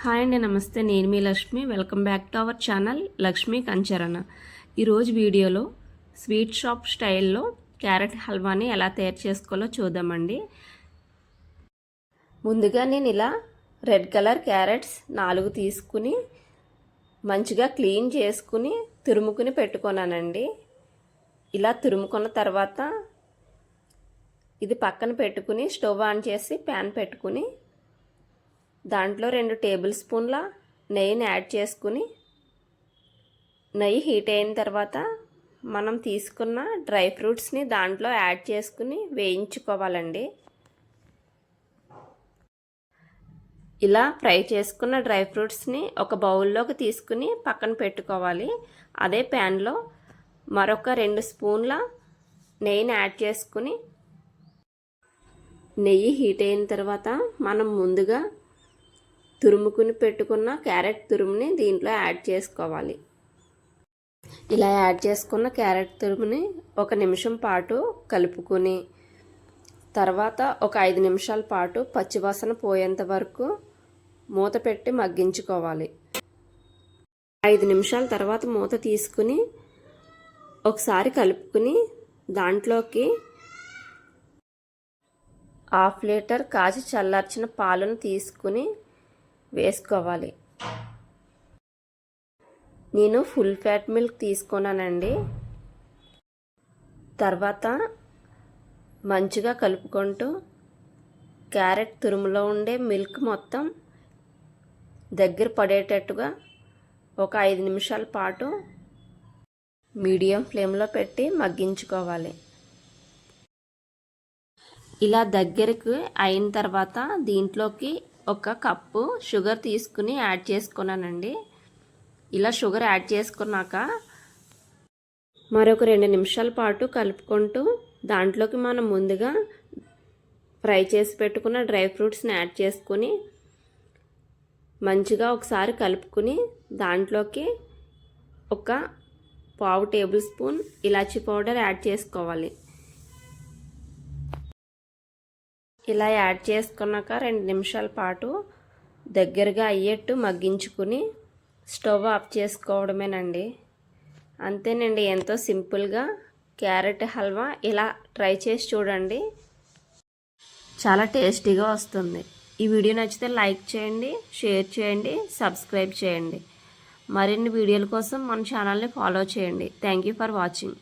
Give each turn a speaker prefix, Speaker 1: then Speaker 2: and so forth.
Speaker 1: hi అండి నమస్తే నేను మీ Lakshmi welcome back to our channel Lakshmi కంచరణ ఈరోజు వీడియోలో స్వీట్ షాప్ స్టైల్లో క్యారెట్ హల్వాని ఎలా తయారు చేసుకోవాలో చూద్దామండి ముందుగా నేను ఇలా రెడ్ కలర్ క్యారెట్స్ నాలుగు తీసుకుని మంచిగా క్లీన్ చేసుకుని తురుముకుని పెట్టుకున్నానండి ఇలా తురుముకున్న తర్వాత ఇది పక్కన పెట్టుకుని స్టవ్ ఆన్ చేసి ప్యాన్ పెట్టుకుని దాంట్లో రెండు టేబుల్ స్పూన్ల నెయ్యిని యాడ్ చేసుకుని నెయ్యి హీట్ అయిన తర్వాత మనం తీసుకున్న డ్రై ఫ్రూట్స్ని దాంట్లో యాడ్ చేసుకుని వేయించుకోవాలండి ఇలా ఫ్రై చేసుకున్న డ్రై ఫ్రూట్స్ని ఒక బౌల్లోకి తీసుకుని పక్కన పెట్టుకోవాలి అదే ప్యాన్లో మరొక రెండు స్పూన్ల నెయ్యిని యాడ్ చేసుకుని నెయ్యి హీట్ అయిన తర్వాత మనం ముందుగా తురుముకుని పెట్టుకున్న క్యారెట్ తురుముని దీంట్లో యాడ్ చేసుకోవాలి ఇలా యాడ్ చేసుకున్న క్యారెట్ తురుముని ఒక నిమిషం పాటు కలుపుకుని తర్వాత ఒక ఐదు నిమిషాల పాటు పచ్చివాసన పోయేంత వరకు మూత పెట్టి మగ్గించుకోవాలి ఐదు నిమిషాల తర్వాత మూత తీసుకుని ఒకసారి కలుపుకుని దాంట్లోకి హాఫ్ లీటర్ కాచి చల్లార్చిన పాలను తీసుకుని వేసుకోవాలి నేను ఫుల్ ఫ్యాట్ మిల్క్ తీసుకున్నానండి తర్వాత మంచిగా కలుపుకుంటూ క్యారెట్ తురుములో ఉండే మిల్క్ మొత్తం దగ్గర పడేటట్టుగా ఒక ఐదు నిమిషాల పాటు మీడియం ఫ్లేమ్లో పెట్టి మగ్గించుకోవాలి ఇలా దగ్గరకు అయిన తర్వాత దీంట్లోకి ఒక కప్పు షుగర్ తీసుకుని యాడ్ చేసుకున్నానండి ఇలా షుగర్ యాడ్ చేసుకున్నాక మరొక రెండు నిమిషాల పాటు కలుపుకుంటూ దాంట్లోకి మనం ముందుగా ఫ్రై చేసి పెట్టుకున్న డ్రై ఫ్రూట్స్ని యాడ్ చేసుకుని మంచిగా ఒకసారి కలుపుకుని దాంట్లోకి ఒక పావు టేబుల్ స్పూన్ ఇలాచీ పౌడర్ యాడ్ చేసుకోవాలి ఇలా యాడ్ చేసుకున్నాక రెండు నిమిషాల పాటు దగ్గరగా అయ్యేట్టు మగ్గించుకుని స్టవ్ ఆఫ్ చేసుకోవడమేనండి అంతేనండి ఎంతో సింపుల్గా క్యారెట్ హల్వా ఇలా ట్రై చేసి చూడండి చాలా టేస్టీగా వస్తుంది ఈ వీడియో నచ్చితే లైక్ చేయండి షేర్ చేయండి సబ్స్క్రైబ్ చేయండి మరిన్ని వీడియోల కోసం మన ఛానల్ని ఫాలో చేయండి థ్యాంక్ యూ ఫర్ వాచింగ్